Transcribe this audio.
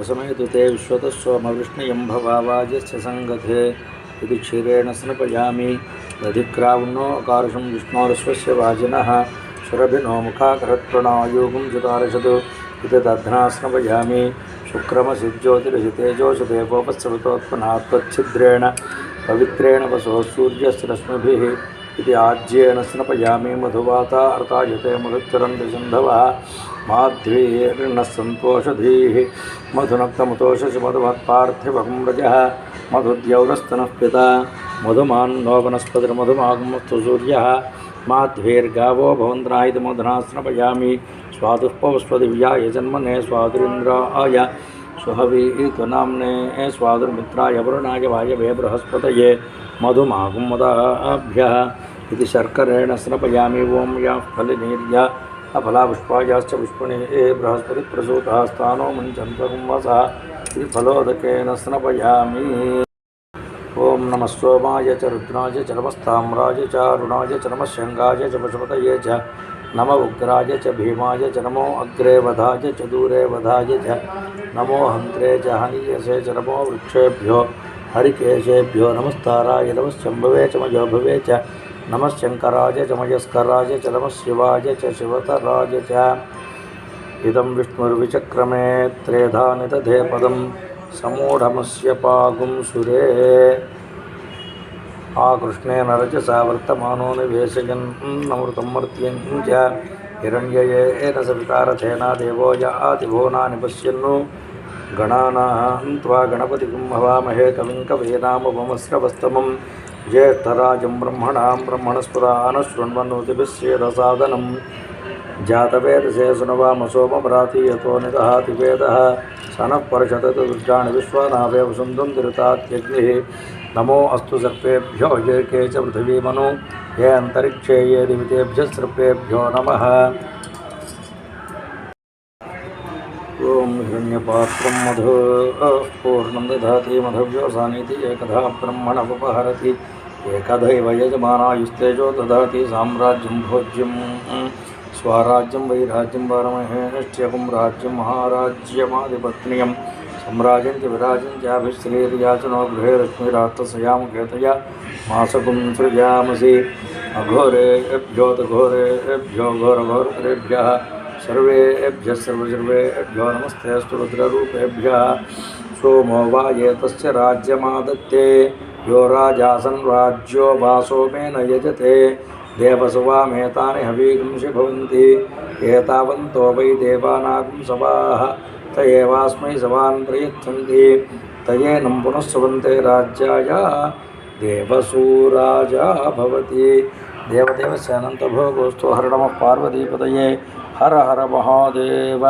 स्वसमेतु ते विश्वतस्वमवृष्णयं भवावाजस्य सङ्गथे इति क्षीरेण स्नपयामि। दधिक्रावणो अकारुषं विष्णोरस्वस्य वाजिनः। सुरभिनो मुखाकरत्प्रणायोगं चतारशतु इति दध्ना स्नपयामि। शुक्रमसिज्योतिरसितेजोषदेवोपस्रवतोत्पन्नात्वच्छिद्रेण पवित्रेण वसो सूर्यस्य रश्मिभिः इति आज्येन स्नपयामि मधुवाता अर्तायते मधुचरन्ति सिन्धवः माध्वीर्नः सन्तोषधीः मधुनक्तमुतोषसि मधुमत्पार्थिवकं रजः मधुद्यौरस्तनः पिता मधुमान्नो वनस्पतिर्मधुमागमस्तु सूर्यः माध्वीर्गावो भवन्द्रायितमधुना स्नपयामि स्वादुष्पवस्पदिव्याय जन्मने स्वादुरिन्द्राय सुहवीतुनाम्ने स्वादुर्मित्राय वरुणाय वायवे बृहस्पतये मधुमागुमदाभ्यः इति शर्करेण स्नपयामि ओम याः फलिनीर्या अफलापुष्पायाश्च पुष्पणे ये बृहस्पतिप्रसूतः स्थानो मुञ्चन्तकुम्भसः इति फलोदकेन स्नपयामि। ॐ नमः सोमाय च रुद्राय च नमस्ताम्राय च अरुणाय च नमः शङ्गाय च पशुपतये च नम उग्राय च भीमाय च नमो अग्रे वधाय च दूरे वधाय च नमो हन्त्रे च हनीयसे च नमो वृक्षेभ्यो हरिकेशेभ्यो नमस्ताराय नमः शम्भवे च मयोभवे च नमः च मयस्कराय च नमः शिवाय च शिवतराय च इदं विष्णुर्विचक्रमे त्रेधा निदधे पदं సమూఢమస్య పాగుం ఆ కృష్ణే నరచ వర్తమానోనివేశగన్ అమృతమర్త్యం చ. హిరణ్యయేన సవితారథేన దేవో యాతిభోనాని పశ్యన్ను. గణానాం త్వా గణపతి కుంభవామహే కవిం కవీనామమస్రవస్తమం జ్యేష్ఠరాజం బ్రహ్మణాం బ్రహ్మణస్పురాన శృణ్వన్నోతిభిశ్చేదసాదనం जातवेदसे सुनवामसोमभ्राति यतो निदहाति सनः परषदतु दुर्गाणि विश्वानावेव सुन्दं तिरुतात्यग्निः। नमो अस्तु सर्पेभ्यो ये के च पृथिवीमनु। ये अन्तरिक्षे ये दिवितेभ्यः सर्पेभ्यो नमः। ॐ हिरण्यपात्रं मधु, पूर्णं दधाति मधव्योसानीति एकधा ब्रह्मणमुपहरति। एकदैव यजमानायुस्तेजो ददाति साम्राज्यं भोज्यं स्वराज्यं वैराज्यं वरमहेष्ट्यकं राज्यं महाराज्यमाधिपत्न्यं। सम्राजं च विराजं चाभिश्रीर्याचनो गृहे लक्ष्मीराष्ट्रसयामुखेतया मासकुं सृजामसि। अघोरेभ्यो तघोरेभ्यो घोरघोरतरेभ्यः सर्वेभ्यः सर्वसर्वेभ्यो नमस्तेऽस्तु रुद्ररूपेभ्यः। सोमो वा एतस्य राज्यमादत्ते, यो राजासन् राज्यो वासो मे न यजते। देवसुवामेतानि हवीगुंसि भवन्ति एतावन्तो वै देवानागुं सवाः। त एवास्मै सवान् प्रयच्छन्ति तयेनं पुनः राज्याय। देवसूराजा भवति। देवदेवस्य हर पार्वतीपतये। हर हर महादेव।